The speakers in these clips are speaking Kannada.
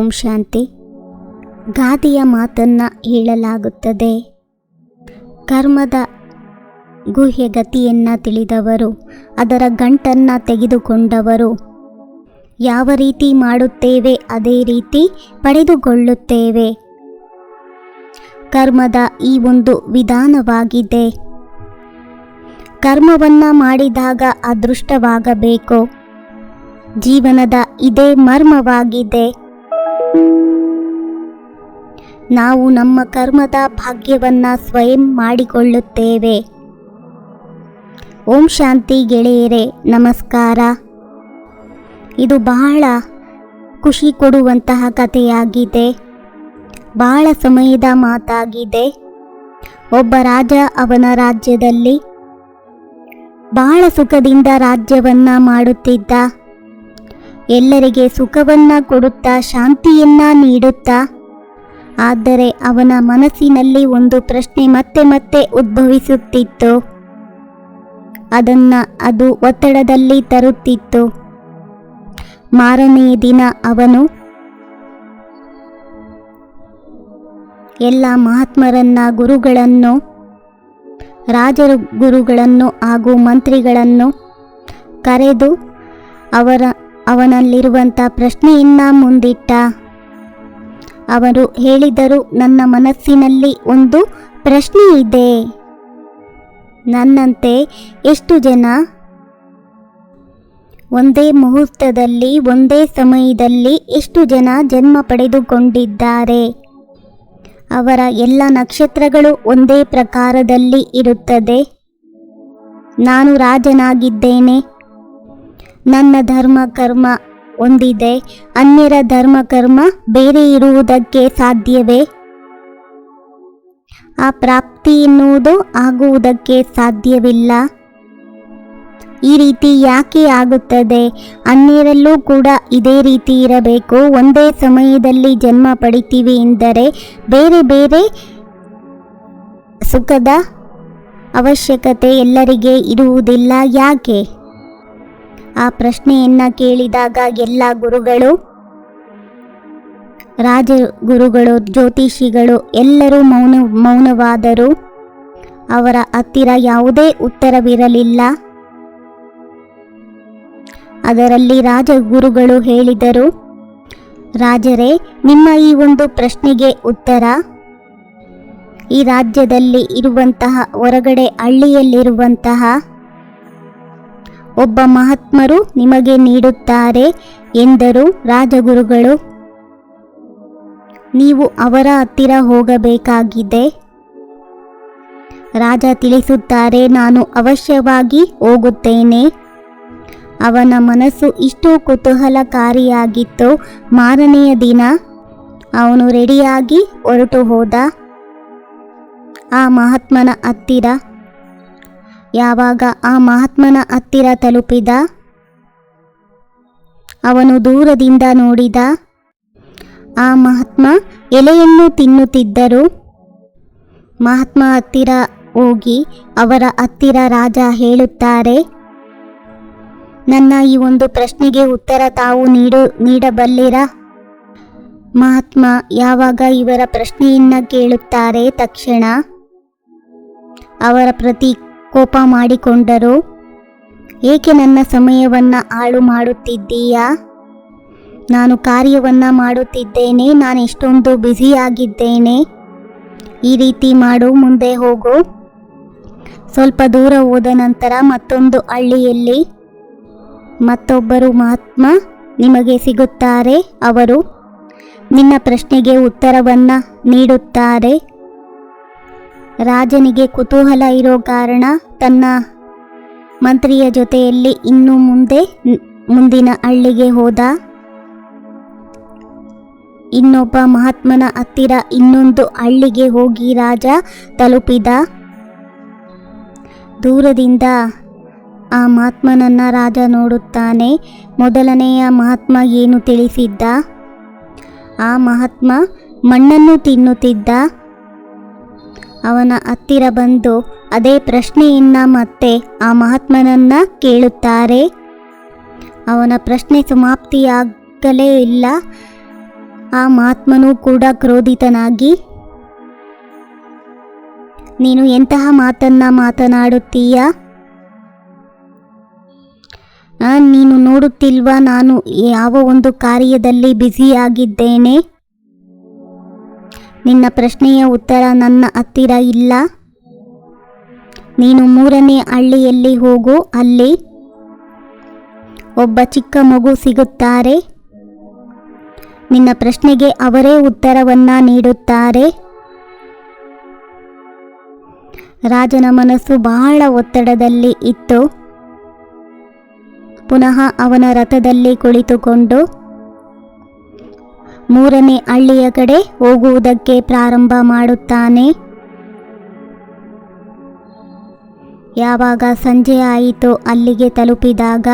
ಓಂ ಶಾಂತಿ. ಗಾದೆಯ ಮಾತನ್ನು ಹೇಳಲಾಗುತ್ತದೆ. ಕರ್ಮದ ಗುಹ್ಯಗತಿಯನ್ನು ತಿಳಿದವರು, ಅದರ ಗಂಟನ್ನು ತೆಗೆದುಕೊಂಡವರು. ಯಾವ ರೀತಿ ಮಾಡುತ್ತೇವೆ, ಅದೇ ರೀತಿ ಪಡೆದುಕೊಳ್ಳುತ್ತೇವೆ. ಕರ್ಮದ ಈ ಒಂದು ವಿಧಾನವಾಗಿದೆ. ಕರ್ಮವನ್ನು ಮಾಡಿದಾಗ ಅದೃಷ್ಟವಾಗಬೇಕು. ಜೀವನದ ಇದೇ ಮರ್ಮವಾಗಿದೆ. ನಾವು ನಮ್ಮ ಕರ್ಮದ ಭಾಗ್ಯವನ್ನ ಸ್ವಯಂ ಮಾಡಿಕೊಳ್ಳುತ್ತೇವೆ. ಓಂ ಶಾಂತಿ ಗೆಳೆಯರೇ, ನಮಸ್ಕಾರ. ಇದು ಬಹಳ ಖುಷಿ ಕೊಡುವಂತಹ ಕಥೆಯಾಗಿದೆ. ಬಹಳ ಸಮಯದ ಮಾತಾಗಿದೆ. ಒಬ್ಬ ರಾಜ ಅವನ ರಾಜ್ಯದಲ್ಲಿ ಬಹಳ ಸುಖದಿಂದ ರಾಜ್ಯವನ್ನ ಮಾಡುತ್ತಿದ್ದ. ಎಲ್ಲರಿಗೆ ಸುಖವನ್ನ ಕೊಡುತ್ತಾ ಶಾಂತಿಯನ್ನ ನೀಡುತ್ತಾ? ಆದರೆ ಅವನ ಮನಸ್ಸಿನಲ್ಲಿ ಒಂದು ಪ್ರಶ್ನೆ ಮತ್ತೆ ಮತ್ತೆ ಉದ್ಭವಿಸುತ್ತಿತ್ತು. ಅದನ್ನ ಅದು ಒತ್ತಡದಲ್ಲಿ ತರುತ್ತಿತ್ತು. ಮಾರನೇ ದಿನ ಅವನು ಎಲ್ಲ ಮಹಾತ್ಮರನ್ನ ಗುರುಗಳನ್ನು, ರಾಜರು ಗುರುಗಳನ್ನು ಹಾಗೂ ಮಂತ್ರಿಗಳನ್ನು ಕರೆದು ಅವರ ಅವನಲ್ಲಿರುವಂಥ ಪ್ರಶ್ನೆಯನ್ನ ಮುಂದಿಟ್ಟ. ಅವರು ಹೇಳಿದರು, ನನ್ನ ಮನಸ್ಸಿನಲ್ಲಿ ಒಂದು ಪ್ರಶ್ನೆ ಇದೆ ನನ್ನಂತೆ ಎಷ್ಟು ಜನ? ಒಂದೇ ಮುಹೂರ್ತದಲ್ಲಿ, ಒಂದೇ ಸಮಯದಲ್ಲಿ ಎಷ್ಟು ಜನ ಜನ್ಮ ಪಡೆದುಕೊಂಡಿದ್ದಾರೆ? ಅವರ ಎಲ್ಲ ನಕ್ಷತ್ರಗಳು ಒಂದೇ ಪ್ರಕಾರದಲ್ಲಿ ಇರುತ್ತದೆ. ನಾನು ರಾಜನಾಗಿದ್ದೇನೆ. ನನ್ನ ಧರ್ಮ ಕರ್ಮ ಒಂದಿದೆ. ಅನ್ಯರ ಧರ್ಮ ಕರ್ಮ ಬೇರೆ ಇರುವುದಕ್ಕೆ ಸಾಧ್ಯವೇ? ಆ ಪ್ರಾಪ್ತಿ ಎನ್ನುವುದು ಆಗುವುದಕ್ಕೆ ಸಾಧ್ಯವಿಲ್ಲ. ಈ ರೀತಿ ಯಾಕೆ ಆಗುತ್ತದೆ? ಅನ್ಯರಲ್ಲೂ ಕೂಡ ಇದೇ ರೀತಿ ಇರಬೇಕು. ಒಂದೇ ಸಮಯದಲ್ಲಿ ಜನ್ಮ ಪಡಿತೀವಿ ಎಂದರೆ ಬೇರೆ ಬೇರೆ ಸುಖದ ಅವಶ್ಯಕತೆ ಎಲ್ಲರಿಗೆ ಇರುವುದಿಲ್ಲ. ಯಾಕೆ? ಆ ಪ್ರಶ್ನೆಯನ್ನ ಕೇಳಿದಾಗ ಎಲ್ಲ ಗುರುಗಳು ರಾಜ ಗುರುಗಳು ಜ್ಯೋತಿಷಿಗಳು ಎಲ್ಲರೂ ಮೌನ, ಮೌನವಾದರು. ಅವರ ಹತ್ತಿರ ಯಾವುದೇ ಉತ್ತರವಿರಲಿಲ್ಲ. ಅದರಲ್ಲಿ ರಾಜಗುರುಗಳು ಹೇಳಿದರು, ರಾಜರೇ, ನಿಮ್ಮ ಈ ಒಂದು ಪ್ರಶ್ನೆಗೆ ಉತ್ತರ. ಈ ರಾಜ್ಯದಲ್ಲಿ ಇರುವಂತಹ, ಹೊರಗಡೆ ಹಳ್ಳಿಯಲ್ಲಿರುವಂತಹ ಒಬ್ಬ ಮಹಾತ್ಮರು ನಿಮಗೆ ನೀಡುತ್ತಾರೆ ಎಂದರು ರಾಜಗುರುಗಳು. ನೀವು ಅವರ ಹತ್ತಿರ ಹೋಗಬೇಕಾಗಿದೆ. ರಾಜ ತಿಳಿಸುತ್ತಾರೆ, ನಾನು ಅವಶ್ಯವಾಗಿ ಹೋಗುತ್ತೇನೆ. ಅವನ ಮನಸ್ಸು ಇಷ್ಟು ಕುತೂಹಲಕಾರಿಯಾಗಿತ್ತು. ಮಾರನೆಯ ದಿನ ಅವನು ರೆಡಿಯಾಗಿ ಹೊರಟು ಹೋದ ಆ ಮಹಾತ್ಮನ ಹತ್ತಿರ ಯಾವಾಗ ಆ ಮಹಾತ್ಮನ ಹತ್ತಿರ ತಲುಪಿದ? ಅವನು ದೂರದಿಂದ ನೋಡಿದ. ಆ ಮಹಾತ್ಮ ಎಲೆಯನ್ನು ತಿನ್ನುತ್ತಿದ್ದರು. ಮಹಾತ್ಮ ಹತ್ತಿರ ಹೋಗಿ ಅವರ ಹತ್ತಿರ ರಾಜ ಹೇಳುತ್ತಾರೆ, ನನ್ನ ಈ ಒಂದು ಪ್ರಶ್ನೆಗೆ ಉತ್ತರ ತಾವು ನೀಡು, ನೀಡಬಲ್ಲಿರ? ಮಹಾತ್ಮ, ಯಾವಾಗ ಇವರ ಪ್ರಶ್ನೆಯನ್ನ ಕೇಳುತ್ತಾರೆ ತಕ್ಷಣ? ಅವರ ಪ್ರತಿ ಕೋಪ ಮಾಡಿಕೊಂಡರು. ಏಕೆ ನನ್ನ ಸಮಯವನ್ನು ಹಾಳು ಮಾಡುತ್ತಿದ್ದೀಯಾ? ನಾನು ಕಾರ್ಯವನ್ನು ಮಾಡುತ್ತಿದ್ದೇನೆ, ನಾನು ಎಷ್ಟೊಂದು ಬ್ಯುಸಿಯಾಗಿದ್ದೇನೆ ಈ ರೀತಿ ಮಾಡು, ಮುಂದೆ ಹೋಗು. ಸ್ವಲ್ಪ ದೂರ ಹೋದ ನಂತರ ಮತ್ತೊಂದು ಹಳ್ಳಿಯಲ್ಲಿ ಮತ್ತೊಬ್ಬರು ಮಹಾತ್ಮ ನಿಮಗೆ ಸಿಗುತ್ತಾರೆ, ಅವರು ನಿನ್ನ ಪ್ರಶ್ನೆಗೆ ಉತ್ತರವನ್ನು ನೀಡುತ್ತಾರೆ. ರಾಜನಿಗೆ ಕುತೂಹಲ ಇರೋ ಕಾರಣ ತನ್ನ ಮಂತ್ರಿಯ ಜೊತೆಯಲ್ಲಿ ಇನ್ನು ಮುಂದೆ ಮುಂದಿನ ಹಳ್ಳಿಗೆ ಹೋದ. ಇನ್ನೊಬ್ಬ ಮಹಾತ್ಮನ ಹತ್ತಿರ ಇನ್ನೊಂದು ಹಳ್ಳಿಗೆ ಹೋಗಿ ರಾಜ ತಲುಪಿದ. ದೂರದಿಂದ ಆ ಮಹಾತ್ಮನನ್ನು ರಾಜ ನೋಡುತ್ತಾನೆ. ಮೊದಲನೆಯ ಮಹಾತ್ಮ ಏನು ತಿಳಿಸಿದ್ದ? ಆ ಮಹಾತ್ಮ ಮಣ್ಣನ್ನು ತಿನ್ನುತ್ತಿದ್ದ. ಅವನ ಹತ್ತಿರ ಬಂದು ಅದೇ ಪ್ರಶ್ನೆಯನ್ನ ಮತ್ತೆ ಆ ಮಹಾತ್ಮನನ್ನ ಕೇಳುತ್ತಾರೆ. ಅವನ ಪ್ರಶ್ನೆ ಸಮಾಪ್ತಿಯಾಗಲೇ ಇಲ್ಲ. ಆ ಮಹಾತ್ಮನು ಕೂಡ ಕ್ರೋಧಿತನಾಗಿ, ನೀನು ಎಂತಹ ಮಾತನ್ನ ಮಾತನಾಡುತ್ತೀಯ? ನೀನು ನೋಡುತ್ತಿಲ್ವಾ ನಾನು ಯಾವ ಒಂದು ಕಾರ್ಯದಲ್ಲಿ ಬ್ಯುಸಿಯಾಗಿದ್ದೇನೆ? ನಿನ್ನ ಪ್ರಶ್ನೆಯ ಉತ್ತರ ನನ್ನ ಹತ್ತಿರ ಇಲ್ಲ. ನೀನು ಮೂರನೇ ಹಳ್ಳಿಯಲ್ಲಿ ಹೋಗು, ಅಲ್ಲಿ ಒಬ್ಬ ಚಿಕ್ಕ ಮಗು ಸಿಗುತ್ತಾರೆ. ನಿನ್ನ ಪ್ರಶ್ನೆಗೆ ಅವರೇ ಉತ್ತರವನ್ನು ನೀಡುತ್ತಾರೆ. ರಾಜನ ಮನಸ್ಸು ಬಹಳ ಒತ್ತಡದಲ್ಲಿ ಇತ್ತು. ಪುನಃ ಅವನ ರಥದಲ್ಲಿ ಕುಳಿತುಕೊಂಡು ಮೂರನೇ ಹಳ್ಳಿಯ ಕಡೆ ಹೋಗುವುದಕ್ಕೆ ಪ್ರಾರಂಭ ಮಾಡುತ್ತಾನೆ. ಯಾವಾಗ ಸಂಜೆ ಆಯಿತೋ ಅಲ್ಲಿಗೆ ತಲುಪಿದಾಗ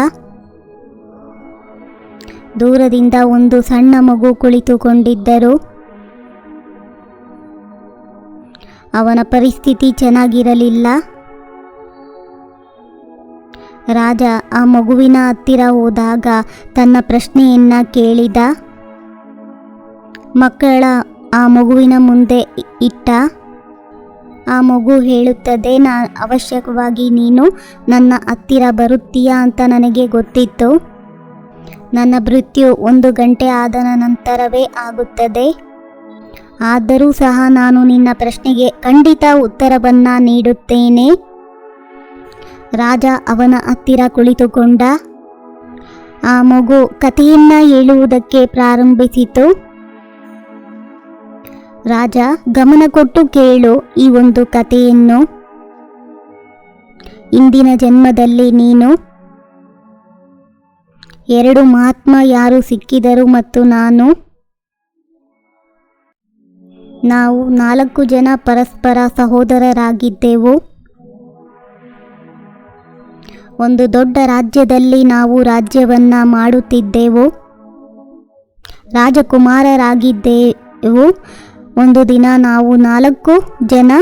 ದೂರದಿಂದ ಒಂದು ಸಣ್ಣ ಮಗು ಕುಳಿತುಕೊಂಡಿದ್ದರು. ಅವನ ಪರಿಸ್ಥಿತಿ ಚೆನ್ನಾಗಿರಲಿಲ್ಲ. ರಾಜ ಆ ಮಗುವಿನ ಹತ್ತಿರ ಹೋದಾಗ ತನ್ನ ಪ್ರಶ್ನೆಯನ್ನ ಕೇಳಿದ. ಮಕ್ಕಳ ಆ ಮಗುವಿನ ಮುಂದೆ ಇಟ್ಟ ಆ ಮಗು ಹೇಳುತ್ತದೆ, ನಾ ಅವಶ್ಯಕವಾಗಿ ನೀನು ನನ್ನ ಹತ್ತಿರ ಬರುತ್ತೀಯಾ ಅಂತ ನನಗೆ ಗೊತ್ತಿತ್ತು. ನನ್ನ ಮೃತ್ಯು ಒಂದು ಗಂಟೆ ಆದ ನಂತರವೇ ಆಗುತ್ತದೆ. ಆದರೂ ಸಹ ನಾನು ನಿನ್ನ ಪ್ರಶ್ನೆಗೆ ಖಂಡಿತ ಉತ್ತರವನ್ನು ನೀಡುತ್ತೇನೆ. ರಾಜ ಅವನ ಹತ್ತಿರ ಕುಳಿತುಕೊಂಡ. ಆ ಮಗು ಕಥೆಯನ್ನ ಹೇಳುವುದಕ್ಕೆ ಪ್ರಾರಂಭಿಸಿತು. ರಾಜ, ಗಮನ ಕೊಟ್ಟು ಕೇಳು ಈ ಒಂದು ಕಥೆಯನ್ನು. ಇಂದಿನ ಜನ್ಮದಲ್ಲಿ ನೀನು ಎರಡು ಮಹಾತ್ಮ ಯಾರು ಸಿಕ್ಕಿದರು ಮತ್ತು ನಾನು? ನಾವು ನಾಲ್ಕು ಜನ ಪರಸ್ಪರ ಸಹೋದರರಾಗಿದ್ದೆವು. ಒಂದು ದೊಡ್ಡ ರಾಜ್ಯದಲ್ಲಿ ನಾವು ರಾಜ್ಯವನ್ನ ಮಾಡುತ್ತಿದ್ದೆವು. ರಾಜಕುಮಾರರಾಗಿದ್ದೆವು. ಒಂದು ದಿನ ನಾವು ನಾಲ್ಕು ಜನ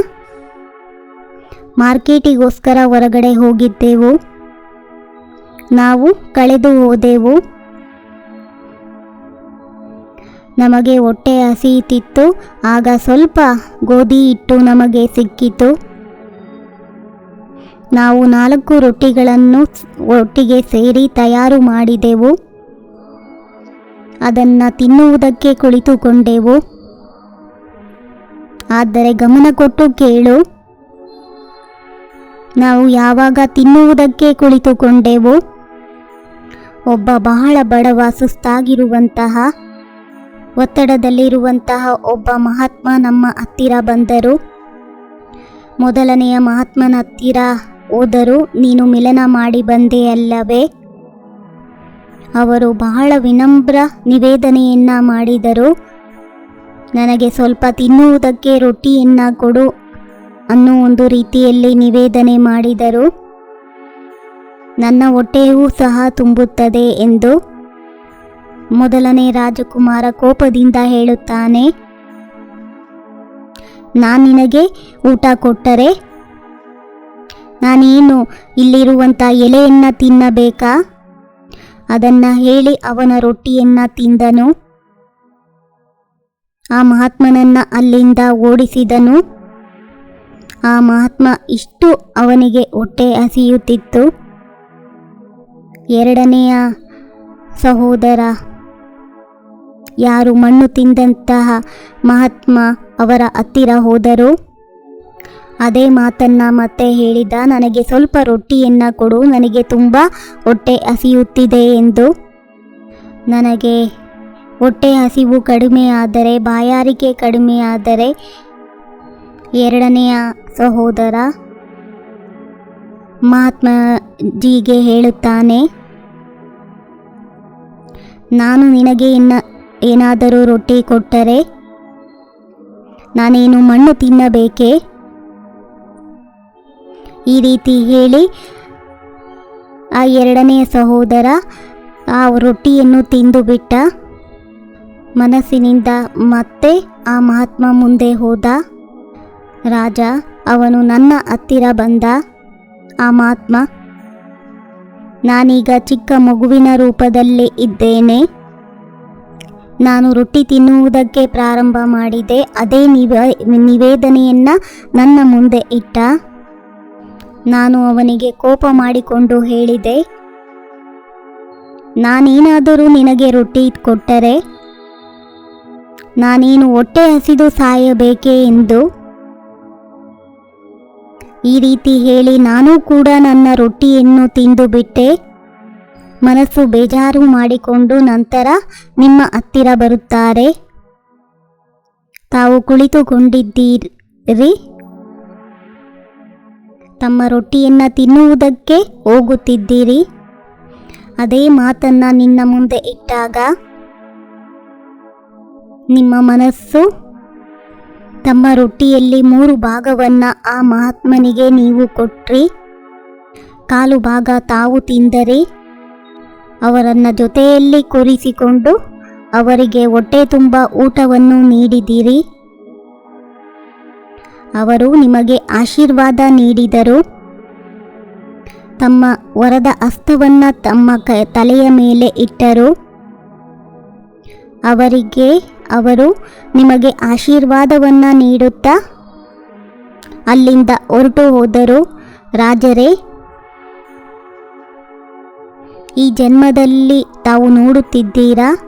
ಮಾರ್ಕೆಟಿಗೋಸ್ಕರ ಹೊರಗಡೆ ಹೋಗಿದ್ದೆವು. ನಾವು ಕಳೆದು ಹೋದೆವು. ನಮಗೆ ಹೊಟ್ಟೆ ಹಸಿಯುತ್ತಿತ್ತು ಆಗ ಸ್ವಲ್ಪ ಗೋಧಿ ಹಿಟ್ಟು ನಮಗೆ ಸಿಕ್ಕಿತು. ನಾವು ನಾಲ್ಕು ರೊಟ್ಟಿಗಳನ್ನು ಒಟ್ಟಿಗೆ ಸೇರಿ ತಯಾರು ಮಾಡಿದೆವು. ಅದನ್ನು ತಿನ್ನುವುದಕ್ಕೆ ಕುಳಿತುಕೊಂಡೆವು. ಆದರೆ ಗಮನ ಕೊಟ್ಟು ಕೇಳು. ನಾವು ಯಾವಾಗ ತಿನ್ನುವುದಕ್ಕೆ ಕುಳಿತುಕೊಂಡೆವು, ಒಬ್ಬ ಬಹಳ ಬಡವ ಸುಸ್ತಾಗಿರುವಂತಹ, ಒತ್ತಡದಲ್ಲಿರುವಂತಹ ಒಬ್ಬ ಮಹಾತ್ಮ ನಮ್ಮ ಹತ್ತಿರ ಬಂದರು. ಮೊದಲನೆಯ ಮಹಾತ್ಮನ ಹತ್ತಿರ ಹೋದರು ನೀನು ಮಿಲನ ಮಾಡಿ ಬಂದೆ ಅಲ್ಲವೇ? ಅವರು ಬಹಳ ವಿನಮ್ರ ನಿವೇದನೆಯನ್ನ ಮಾಡಿದರು. ನನಗೆ ಸ್ವಲ್ಪ ತಿನ್ನುವುದಕ್ಕೆ ರೊಟ್ಟಿಯನ್ನ ಕೊಡು ಅನ್ನೋ ಒಂದು ರೀತಿಯಲ್ಲಿ ನಿವೇದನೆ ಮಾಡಿದರು. ನನ್ನ ಹೊಟ್ಟೆಯೂ ಸಹ ತುಂಬುತ್ತದೆ ಎಂದು ಮೊದಲನೇ ರಾಜಕುಮಾರ ಕೋಪದಿಂದ ಹೇಳುತ್ತಾನೆ, ನಾನು ನಿನಗೆ ಊಟ ಕೊಟ್ಟರೆ ನಾನೇನು ಇಲ್ಲಿರುವಂಥ ಎಲೆಯನ್ನು ತಿನ್ನಬೇಕಾ? ಅದನ್ನ ಹೇಳಿ ಅವನ ರೊಟ್ಟಿಯನ್ನು ತಿಂದನು. ಆ ಮಹಾತ್ಮನನ್ನ ಅಲ್ಲಿಂದ ಓಡಿಸಿದನು. ಆ ಮಹಾತ್ಮ ಇಷ್ಟು ಅವನಿಗೆ ಹೊಟ್ಟೆ ಹಸಿಯುತ್ತಿತ್ತು. ಎರಡನೆಯ ಸಹೋದರ, ಯಾರು ಮಣ್ಣು ತಿಂದಂತಹ ಮಹಾತ್ಮ ಅವರ ಹತ್ತಿರ ಹೋದರು. ಅದೇ ಮಾತನ್ನ ಮತ್ತೆ ಹೇಳಿದ, ನನಗೆ ಸ್ವಲ್ಪ ರೊಟ್ಟಿಯನ್ನ ಕೊಡು, ನನಗೆ ತುಂಬ ಹೊಟ್ಟೆ ಹಸಿಯುತ್ತಿದೆ ಎಂದು. ನನಗೆ ಹೊಟ್ಟೆ ಹಸಿವು ಕಡಿಮೆಯಾದರೆ, ಬಾಯಾರಿಕೆ ಕಡಿಮೆಯಾದರೆ, ಎರಡನೆಯ ಸಹೋದರ ಮಹಾತ್ಮಜಿಗೆ ಹೇಳುತ್ತಾನೆ, ನಾನು ನಿನಗೆ ಇನ್ನ ಏನಾದರೂ ರೊಟ್ಟಿ ಕೊಟ್ಟರೆ, ನಾನೇನು ಮಣ್ಣು ತಿನ್ನಬೇಕೇ? ಈ ರೀತಿ ಹೇಳಿ, ಆ ಎರಡನೆಯ ಸಹೋದರ ಆ ರೊಟ್ಟಿಯನ್ನು ತಿಂದು ಬಿಟ್ಟ ಮನಸ್ಸಿನಿಂದ ಮತ್ತೆ ಆ ಮಹಾತ್ಮ ಮುಂದೆ ಹೋದ. ರಾಜ, ಅವನು ನನ್ನ ಹತ್ತಿರ ಬಂದ. ಆ ಮಹಾತ್ಮ, ನಾನೀಗ ಚಿಕ್ಕ ಮಗುವಿನ ರೂಪದಲ್ಲಿ ಇದ್ದೇನೆ. ನಾನು ರೊಟ್ಟಿ ತಿನ್ನುವುದಕ್ಕೆ ಪ್ರಾರಂಭ ಮಾಡಿದೆ. ಅದೇ ನಿವ, ನಿವೇದನೆಯನ್ನು ನನ್ನ ಮುಂದೆ ಇಟ್ಟ. ನಾನು ಅವನಿಗೆ ಕೋಪ ಮಾಡಿಕೊಂಡು ಹೇಳಿದೆ, ನಾನೇನಾದರೂ ನಿನಗೆ ರೊಟ್ಟಿ ಕೊಟ್ಟರೆ ನಾನೇನು ಹೊಟ್ಟೆ ಹಸಿದು ಸಾಯಬೇಕೆ ಎಂದು? ಈ ರೀತಿ ಹೇಳಿ ನಾನೂ ಕೂಡ ನನ್ನ ರೊಟ್ಟಿಯನ್ನು ತಿಂದು ಬಿಟ್ಟೆ. ಮನಸ್ಸು ಬೇಜಾರು ಮಾಡಿಕೊಂಡು ನಂತರ ನಿಮ್ಮ ಹತ್ತಿರ ಬರುತ್ತಾರೆ. ತಾವು ಕುಳಿತುಕೊಂಡಿದ್ದೀರಿ? ತಮ್ಮ ರೊಟ್ಟಿಯನ್ನು ತಿನ್ನುವುದಕ್ಕೆ ಹೋಗುತ್ತಿದ್ದೀರಿ? ಅದೇ ಮಾತನ್ನ ನಿನ್ನ ಮುಂದೆ ಇಟ್ಟಾಗ ನಿಮ್ಮ ಮನಸ್ಸು? ತಮ್ಮ ರೊಟ್ಟಿಯಲ್ಲಿ ಮೂರು ಭಾಗವನ್ನ ಆ ಮಹಾತ್ಮನಿಗೆ ನೀವು ಕೊಟ್ರಿ. ಕಾಲು ಭಾಗ ತಾವು ತಿಂದರೆ, ಅವರನ್ನು ಜೊತೆಯಲ್ಲಿ ಕೂರಿಸಿಕೊಂಡು ಅವರಿಗೆ ಹೊಟ್ಟೆ ತುಂಬ ಊಟವನ್ನು ನೀಡಿದಿರಿ. ಅವರು ನಿಮಗೆ ಆಶೀರ್ವಾದ ನೀಡಿದರು. ತಮ್ಮ ವರದ ಅಸ್ತವನ್ನ ತಮ್ಮ ಕ, ತಲೆಯ ಮೇಲೆ ಇಟ್ಟರು. ಅವರಿಗೆ ಅವರು ನಿಮಗೆ ಆಶೀರ್ವಾದವನ್ನು ನೀಡುತ್ತಾ? ಅಲ್ಲಿಂದ ಹೊರಟು ಹೋದರು ರಾಜರೇ. ಈ ಜನ್ಮದಲ್ಲಿ ತಾವು ನೋಡುತ್ತಿದ್ದೀರಾ?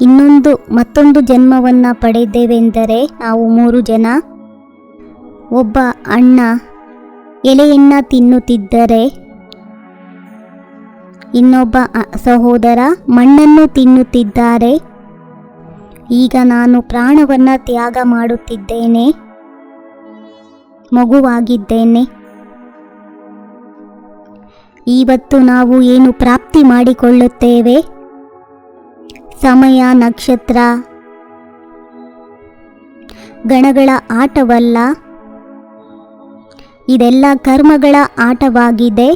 ಇನ್ನೊಂದು ಮತ್ತೊಂದು ಜನ್ಮವನ್ನು ಪಡೆದೇವೆಂದರೆ ನಾವು ಮೂರು ಜನ. ಒಬ್ಬ ಅಣ್ಣ ಎಲೆಯನ್ನು ತಿನ್ನುತ್ತಿದ್ದರೆ, ಇನ್ನೊಬ್ಬ ಸಹೋದರ ಮಣ್ಣನ್ನು ತಿನ್ನುತ್ತಿದ್ದಾರೆ. ಈಗ ನಾನು ಪ್ರಾಣವನ್ನ ತ್ಯಾಗ ಮಾಡುತ್ತಿದ್ದೇನೆ. ಮಗುವಾಗಿದ್ದೇನೆ. ಇವತ್ತು ನಾವು ಏನು ಪ್ರಾಪ್ತಿ ಮಾಡಿಕೊಳ್ಳುತ್ತೇವೆ? ಸಮಯ, ನಕ್ಷತ್ರ, ಗಣಗಳ ಆಟವಲ್ಲ? ಇದೆಲ್ಲ ಕರ್ಮಗಳ ಆಟವಾಗಿದೆ.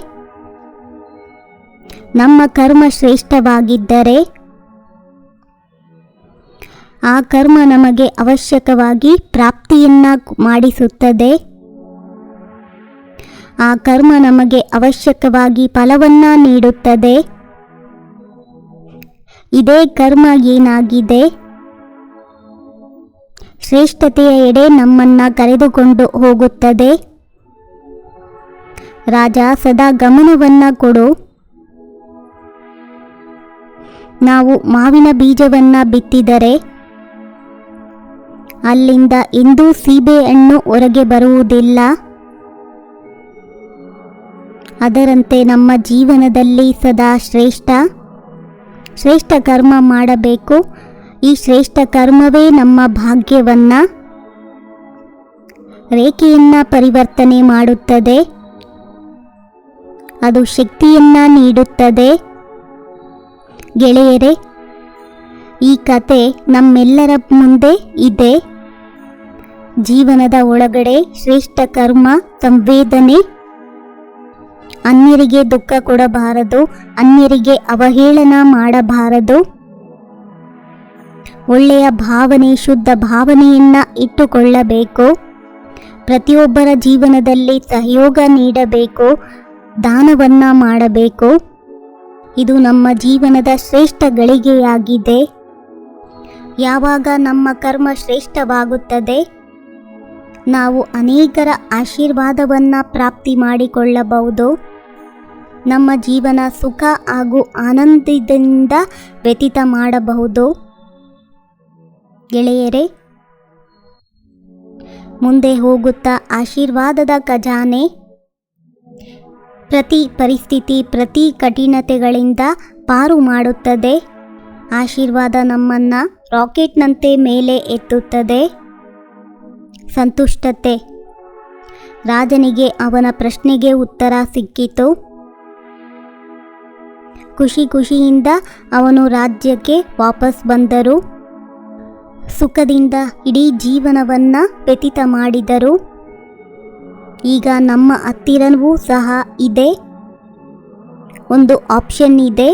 ನಮ್ಮ ಕರ್ಮ ಶ್ರೇಷ್ಠವಾಗಿದ್ದರೆ ಆ ಕರ್ಮ ನಮಗೆ ಅವಶ್ಯಕವಾಗಿ ಪ್ರಾಪ್ತಿಯನ್ನ ಮಾಡಿಸುತ್ತದೆ. ಆ ಕರ್ಮ ನಮಗೆ ಅವಶ್ಯಕವಾಗಿ ಫಲವನ್ನ ನೀಡುತ್ತದೆ. ಇದೇ ಕರ್ಮ ಏನಾಗಿದೆ? ಶ್ರೇಷ್ಠತೆಯ ಎಡೆ ನಮ್ಮನ್ನ ಕರೆದುಕೊಂಡು ಹೋಗುತ್ತದೆ. ರಾಜ, ಸದಾ ಗಮನವನ್ನ ಕೊಡು. ನಾವು ಮಾವಿನ ಬೀಜವನ್ನ ಬಿತ್ತಿದರೆ ಅಲ್ಲಿಂದ ಇಂದು ಸೀಬೆಹಣ್ಣು ಹೊರಗೆ ಬರುವುದಿಲ್ಲ. ಅದರಂತೆ ನಮ್ಮ ಜೀವನದಲ್ಲಿ ಸದಾ ಶ್ರೇಷ್ಠ. ಶ್ರೇಷ್ಠ ಕರ್ಮ ಮಾಡಬೇಕು. ಈ ಶ್ರೇಷ್ಠ ಕರ್ಮವೇ ನಮ್ಮ ಭಾಗ್ಯವನ್ನ. ರೇಖೆಯನ್ನ ಪರಿವರ್ತನೆ ಮಾಡುತ್ತದೆ. ಅದು ಶಕ್ತಿಯನ್ನ ನೀಡುತ್ತದೆ. ಗೆಳೆಯರೇ ಈ ಕತೆ ನಮ್ಮೆಲ್ಲರ ಮುಂದೆ ಇದೆ. ಜೀವನದ ಒಳಗಡೆ ಶ್ರೇಷ್ಠ ಕರ್ಮ, ಸಂವೇದನೆ. ಅನ್ಯರಿಗೆ ದುಃಖ ಕೊಡಬಾರದು, ಅನ್ಯರಿಗೆ ಅವಹೇಳನ ಮಾಡಬಾರದು. ಒಳ್ಳೆಯ ಭಾವನೆ, ಶುದ್ಧ ಭಾವನೆಯನ್ನ ಇಟ್ಟುಕೊಳ್ಳಬೇಕು. ಪ್ರತಿಯೊಬ್ಬರ ಜೀವನದಲ್ಲಿ ಸಹಯೋಗ ನೀಡಬೇಕು, ದಾನವನ್ನ ಮಾಡಬೇಕು. ಇದು ನಮ್ಮ ಜೀವನದ ಶ್ರೇಷ್ಠ ಗಳಿಗೆಯಾಗಿದೆ. ಯಾವಾಗ ನಮ್ಮ ಕರ್ಮ ಶ್ರೇಷ್ಠವಾಗುತ್ತದೆ? ನಾವು ಅನೇಕರ ಆಶೀರ್ವಾದವನ್ನು ಪ್ರಾಪ್ತಿ ಮಾಡಿಕೊಳ್ಳಬಹುದು. ನಮ್ಮ ಜೀವನ ಸುಖ ಹಾಗೂ ಆನಂದದಿಂದ ವ್ಯತೀತ ಮಾಡಬಹುದು. ಗೆಳೆಯರೇ, ಮುಂದೆ ಹೋಗುತ್ತಾ ಆಶೀರ್ವಾದದ ಖಜಾನೆ. ಪ್ರತಿ ಪರಿಸ್ಥಿತಿ ಪ್ರತಿ ಕಠಿಣತೆಗಳಿಂದ ಪಾರು ಮಾಡುತ್ತದೆ. ಆಶೀರ್ವಾದ ನಮ್ಮನ್ನ ರಾಕೆಟ್ನಂತೆ ಮೇಲೆ ಎತ್ತುತ್ತದೆ. ಸಂತುಷ್ಟತೆ. ರಾಜನಿಗೆ ಅವನ ಪ್ರಶ್ನೆಗೆ ಉತ್ತರ ಸಿಕ್ಕಿತು. ಖುಷಿ ಖುಷಿಯಿಂದ ಅವನು ರಾಜ್ಯಕ್ಕೆ ವಾಪಸ್ ಬಂದರು. ಸುಖದಿಂದ ಇಡೀ ಜೀವನವನ್ನ ವ್ಯತೀತ ಮಾಡಿದರು. ಈಗ ನಮ್ಮ ಹತ್ತಿರವೂ ಸಹ ಇದೆ. ಒಂದು ಆಪ್ಷನ್ ಇದೆ.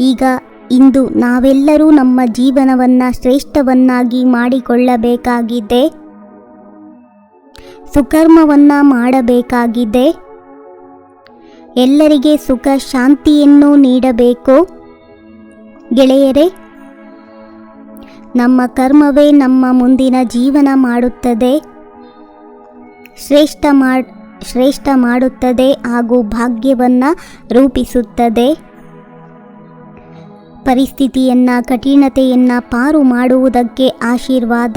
ಈಗ ಇಂದು ನಾವೆಲ್ಲರೂ ನಮ್ಮ ಜೀವನವನ್ನ ಶ್ರೇಷ್ಠವನ್ನಾಗಿ ಮಾಡಿಕೊಳ್ಳಬೇಕಾಗಿದೆ. ಸುಕರ್ಮವನ್ನು ಮಾಡಬೇಕಾಗಿದೆ. ಎಲ್ಲರಿಗೆ ಸುಖ, ಶಾಂತಿಯನ್ನು ನೀಡಬೇಕು. ಗೆಳೆಯರೇ, ನಮ್ಮ ಕರ್ಮವೇ ನಮ್ಮ ಮುಂದಿನ ಜೀವನ ಮಾಡುತ್ತದೆ. ಶ್ರೇಷ್ಠ ಮಾ ಶ್ರೇಷ್ಠ ಮಾಡುತ್ತದೆ ಹಾಗೂ ಭಾಗ್ಯವನ್ನು ರೂಪಿಸುತ್ತದೆ. ಪರಿಸ್ಥಿತಿಯನ್ನು, ಕಠಿಣತೆಯನ್ನು ಪಾರು ಮಾಡುವುದಕ್ಕೆ ಆಶೀರ್ವಾದ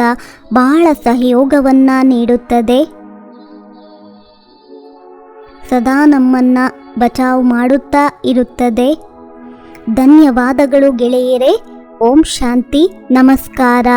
ಬಹಳ ಸಹಯೋಗವನ್ನು ನೀಡುತ್ತದೆ. ಸದಾ ನಮ್ಮನ್ನು ಬಚಾವ್ ಮಾಡುತ್ತಾ ಇರುತ್ತದೆ. ಧನ್ಯವಾದಗಳು ಗೆಳೆಯರೇ. ಓಂ ಶಾಂತಿ. ನಮಸ್ಕಾರ.